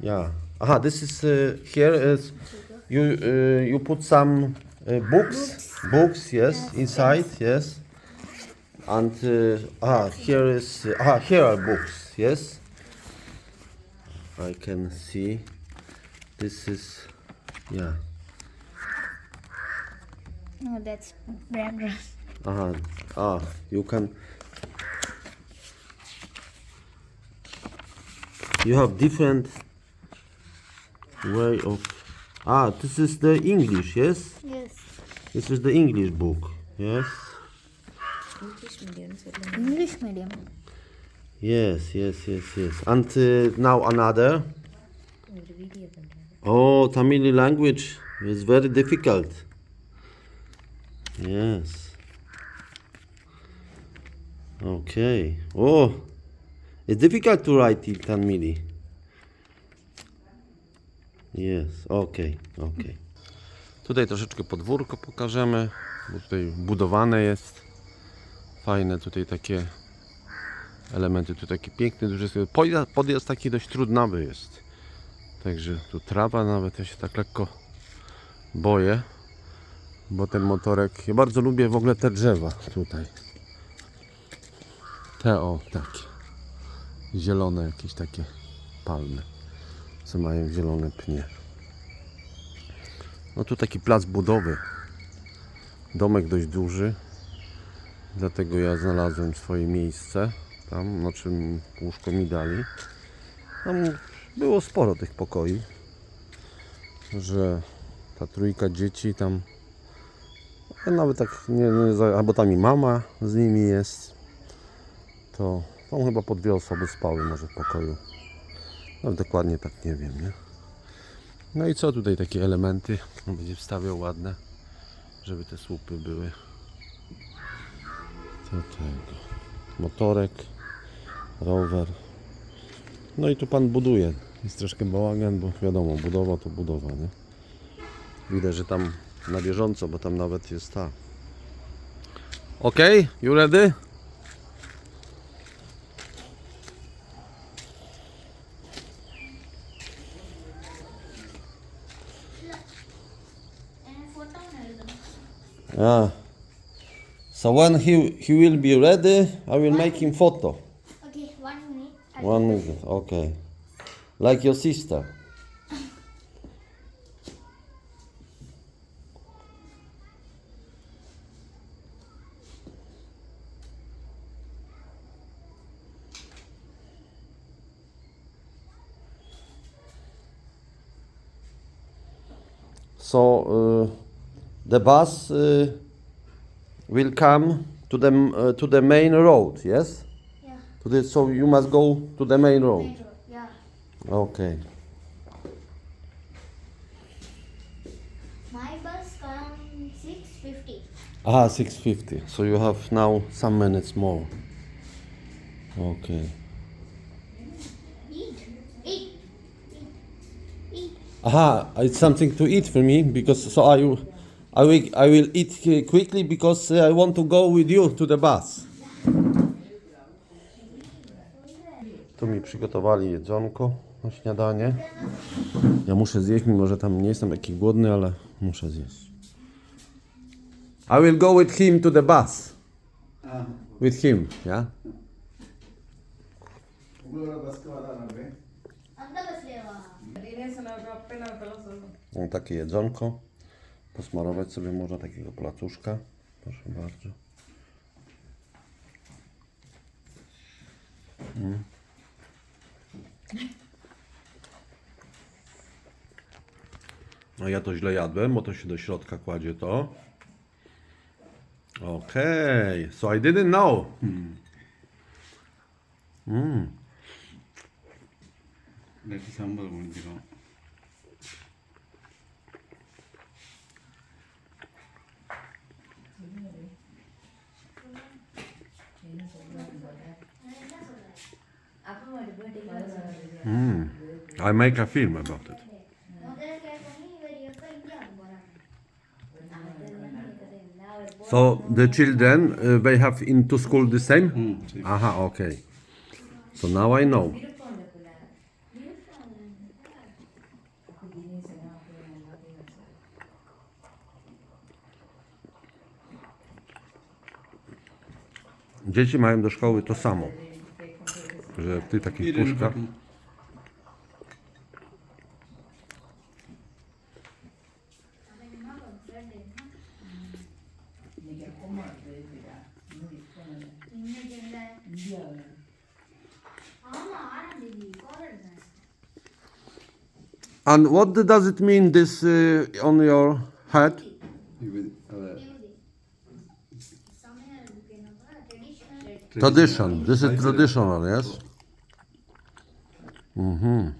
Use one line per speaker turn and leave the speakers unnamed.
Yeah. Aha, this is uh, here is you uh, you put some uh, books, books, yes, inside, yes. And uh, ah, here is ah here are books, yes. I can see. This is yeah.
No, that's background.
Aha, ah, you can. you have different way of ah this is the english yes?
Yes.
This is the english book yes?
English medium
english medium.
Yes yes yes yes. And uh, now another? Oh tamil language is very difficult. Yes. Okay. Oh it's difficult to write in Tamil. Yes, okay, okay. Tutaj troszeczkę podwórko pokażemy, bo tutaj budowane jest. Fajne tutaj takie elementy, tu taki piękny, duży podjazd, podjazd taki dość trudnawy jest. Także tu trawa nawet, ja się tak lekko boję, bo ten motorek, ja bardzo lubię w ogóle te drzewa tutaj. Te o, takie. Zielone jakieś takie palmy, co mają zielone pnie. No tu taki plac budowy. Domek dość duży. Dlatego ja znalazłem swoje miejsce. Tam, na czym łóżko mi dali. Tam było sporo tych pokoi, że ta trójka dzieci tam, nawet tak nie, nie albo tam i mama z nimi jest, to tam chyba po dwie osoby spały może w pokoju. No dokładnie tak nie wiem, nie? No i co tutaj takie elementy? On będzie wstawiał ładne, żeby te słupy były. Do tego. Motorek, rower. No i tu pan buduje. Jest troszkę bałagan, bo wiadomo, budowa to budowa, nie? Widać, że tam na bieżąco, bo tam nawet jest ta. Ok, you ready? Ah. So when he he will be ready, I will make him photo.
Okay, one minute.
One minute, okay. Like your sister. So uh, the bus uh, will come to the uh, to the main road, yes?
Yeah.
To the, so you must go to the main road.
Metro. Yeah.
Okay.
My bus comes six fifty.
Ah, 650. So you have now some minutes more. Okay. Aha, it's something to eat for me because so I I will, I will eat quickly because I want to go with you to the bus. Tu mi przygotowali jedzonko na śniadanie. Ja muszę zjeść, mimo że tam nie jestem taki głodny, ale muszę zjeść. I will go with him to the bus. With him, yeah? Takie jedzonko. Posmarować sobie można takiego placuszka. Proszę bardzo. Mm. No ja to źle jadłem, bo to się do środka kładzie to. Okej, okay. so I didn't know.
Mm.
Mm. Mm.
I make a film about it. So the children uh, they have into school the same?
Mm.
Aha, okay. So now I know. Dzieci mają do szkoły to samo, że w tych
takich
puszkach And what does it mean this uh, on your head? Tradition. This is traditional, yes? Mhm.